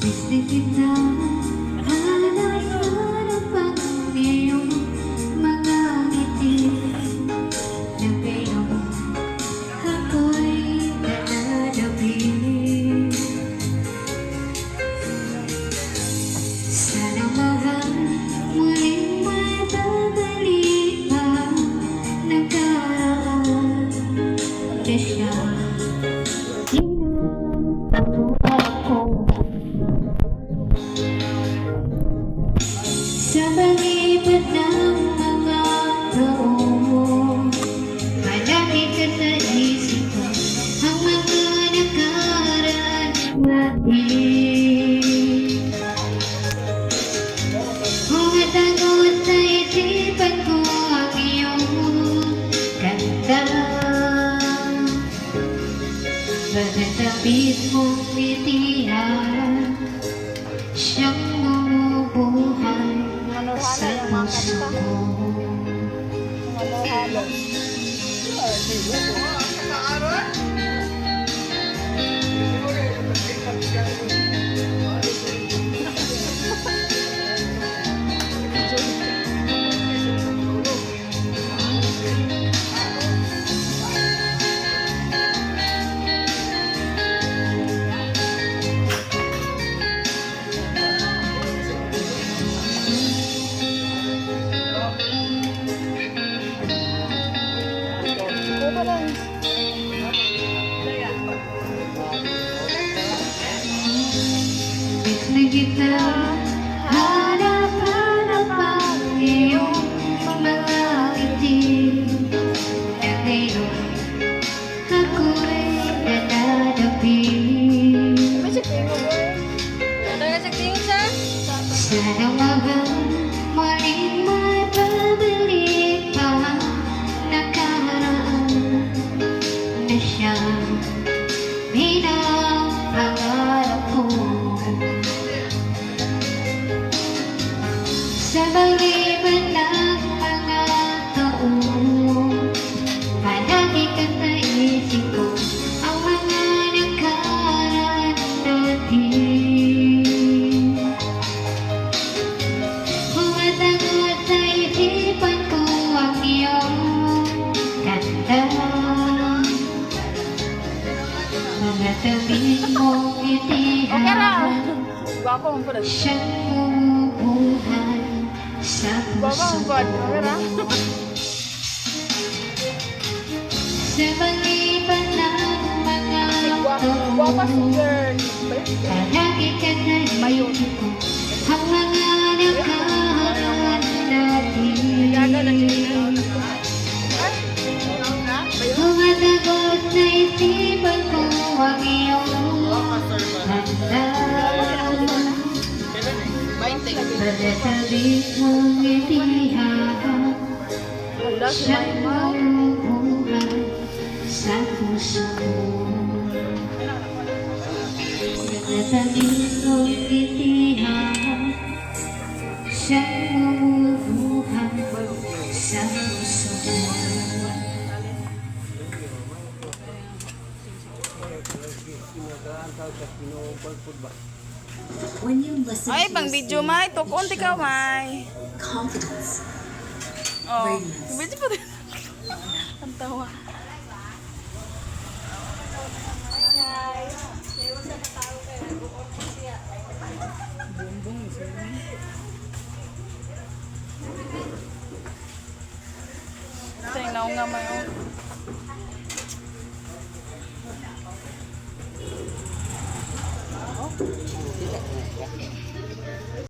Sleeping now. Sa balipat ng mga taon Malaki ka sa isip ko. Ang mga nakaraan natin Umatagot sa isipan ko ang iyong kanta Pagkatapit mong bitihan Siyang bumubuhay sa puso ko Bis na kita Hanap-hanap ang iyong mga ngiti Na ngayon ako'y nananabi Sana mahal muling maibabalik Mira, Tabi mong itihan Siyang bumubuhay sa puso ko Sa baliban ng mga taon. Palagi ka sa isip ko Si Siyang bumubuhay sa puso ko Pagkatabi mong itihan Siyang bumubuhay sa puso ko When you listen Ay, pang video may. Tukon ti ka may. Confidence. Oh, video pa din. Ang tawa. Tingnan nga may